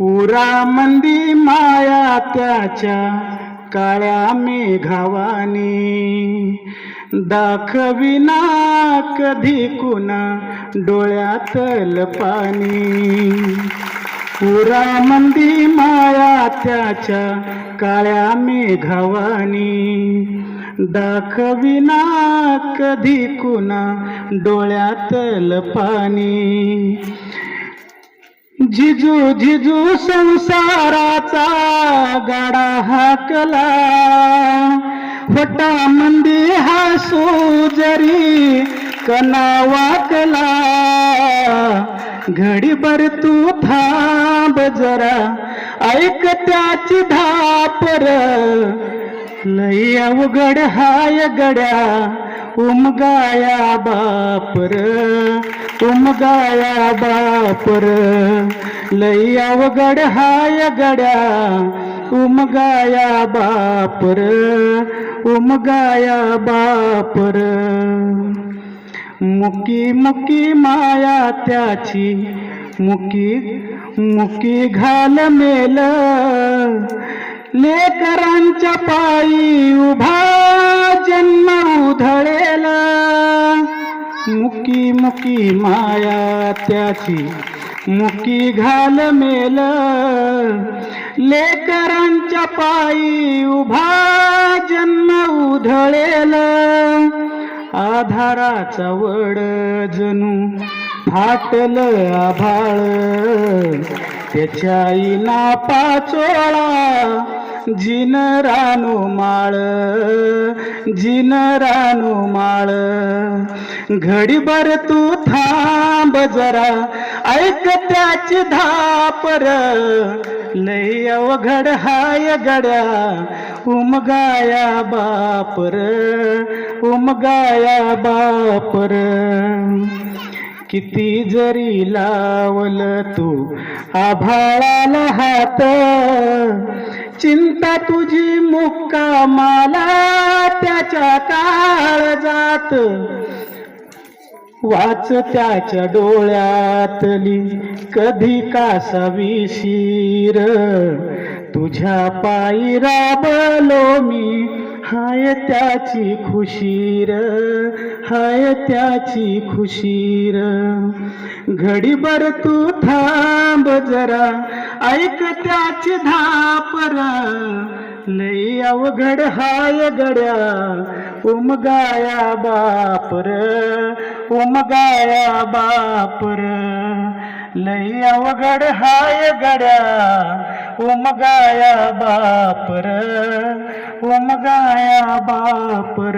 पुरा मंदी माया त्याच्या काळ्या मेघावानी. दाखविना कधी कुणा डोळ्यातल पाणी पुरा मंदी माया त्याच्या काळ्या मेघावानी. दाखविना कधी कुणा डोळ्यातल पाणी जिजू जिजू संसाराचा गाडा हाकला. फटा मंदी हसू जरी कना वाकला घडीभर तू थांब जरा ऐक त्याची धापर. लई अवघड हाय गड्या. उमगाया बापर उमगाया बापर लई अवघड हाय गड्या उमगाया बापर उमगाया बापर. मुकी मुकी माया त्याची मुकी मुकी घाल मेल. लेकरांच्या पायी उभा जन्म उधळ मुकी मुकी माया त्याची. मुकी घाल मेल. लेकरांच्या पायी उभा जन्म उधळेल. आधाराचा वड जणू फाटल आभाळ. त्याच्या इना पाचोळा जिन रानू माळ जिन रानू माळ. घडीभर तू थांब जरा ऐक त्याची धापर. लई अवघड हाय गड्या उमगाया बापर उमगाया बापर. किती जरी लावल तू आभाळाला हात चिंता तुझी मुक्का माला त्याच्या काळ जात. वाच त्याच्या डोळ्यातली कधी कासावी शिर. तुझ्या पायी राबलो मी हाय त्याची खुशीर. हाय त्याची खुशीर. घडीभर तू थांब जरा ऐक त्याची धापर. लई अवघड हाय गड्या उमगाया बापर उमगाया बापर. लई अवघड हाय गड्या उमगाया बापर उमगाया बापर.